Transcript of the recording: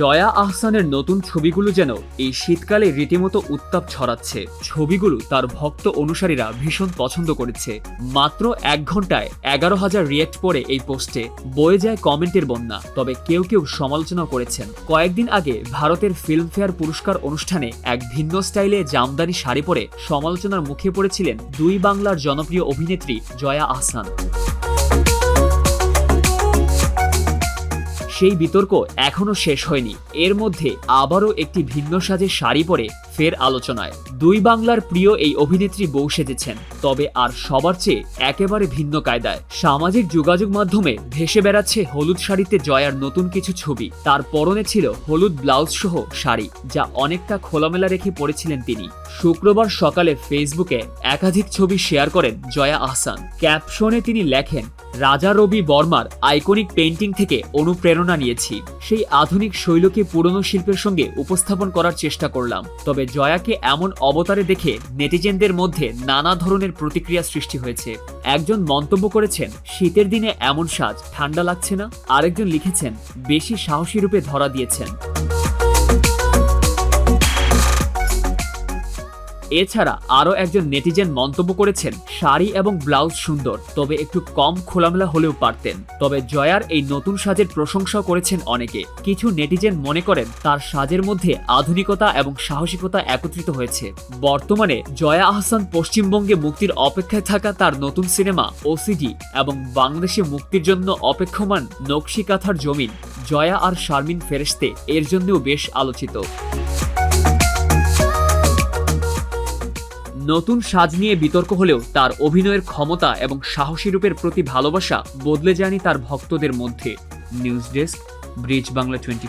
জয়া আহসানের নতুন ছবিগুলো যেন এই শীতকালে রীতিমতো উত্তাপ ছড়াচ্ছে। ছবিগুলো তার ভক্ত অনুসারীরা ভীষণ পছন্দ করেছে। মাত্র এক ঘন্টায় এগারো হাজার রিয়েক্ট পরে এই পোস্টে। বয়ে যায় কমেন্টের বন্যা, তবে কেউ কেউ সমালোচনা করেছেন। কয়েকদিন আগে ভারতের ফিল্মফেয়ার পুরস্কার অনুষ্ঠানে এক ভিন্ন স্টাইলে জামদানি শাড়ি পরে সমালোচনার মুখে পড়েছিলেন দুই বাংলার জনপ্রিয় অভিনেত্রী জয়া আহসান। সেই বিতর্ক এখনও শেষ হয়নি। এর মধ্যে আবারও একটি ভিন্ন সাজে শাড়ি পরে ফের আলোচনায়। দুই বাংলার প্রিয় এই অভিনেত্রী বউ সেজেছেন, তবে আর সবার চেয়ে একেবারে ভিন্ন কায়দায়। সামাজিক যোগাযোগ মাধ্যমে ভেসে বেড়াচ্ছে হলুদ শাড়িতে জয়ার নতুন কিছু ছবি। তার পরনে ছিল হলুদ ব্লাউজ সহ শাড়ি, যা অনেকটা খোলামেলা রেখে পরেছিলেন তিনি। শুক্রবার সকালে ফেসবুকে একাধিক ছবি শেয়ার করেন জয়া আহসান। ক্যাপশনে তিনি লেখেন রাজা রবি বর্মার আইকনিক পেন্টিং থেকে অনুপ্রেরণা নিয়েছি। সেই আধুনিক শৈলকে পুরনো শিল্পের সঙ্গে উপস্থাপন করার চেষ্টা করলাম। তবে জয়াকে এমন অবতারে দেখে নেটিজেনদের মধ্যে নানা ধরনের প্রতিক্রিয়া সৃষ্টি হয়েছে। একজন মন্তব্য করেছেন, শীতের দিনে এমন সাজ, ঠান্ডা লাগছে না। আরেকজন লিখেছেন, বেশি সাহসী রূপে ধরা দিয়েছেন। এছাড়া আরও একজন নেটিজেন মন্তব্য করেছেন, শাড়ি এবং ব্লাউজ সুন্দর, তবে একটু কম খোলামেলা হলেও পারতেন। তবে জয়ার এই নতুন সাজের প্রশংসাও করেছেন অনেকে। কিছু নেটিজেন মনে করেন, তার সাজের মধ্যে আধুনিকতা এবং সাহসিকতা একত্রিত হয়েছে। বর্তমানে জয়া আহসান পশ্চিমবঙ্গে মুক্তির অপেক্ষায় থাকা তার নতুন সিনেমা ওসিডি এবং বাংলাদেশে মুক্তির জন্য অপেক্ষমান নকশি কাথার জমিন জয়া আর শারমিন ফেরেস্তে এর জন্যও বেশ আলোচিত। নতুন সাজ নিয়ে বিতর্ক হলেও তার অভিনয়ের ক্ষমতা এবং সাহসী রূপের প্রতি ভালোবাসা বদলে যায়নি তার ভক্তদের মধ্যে। News desk, bridge Bangla twenty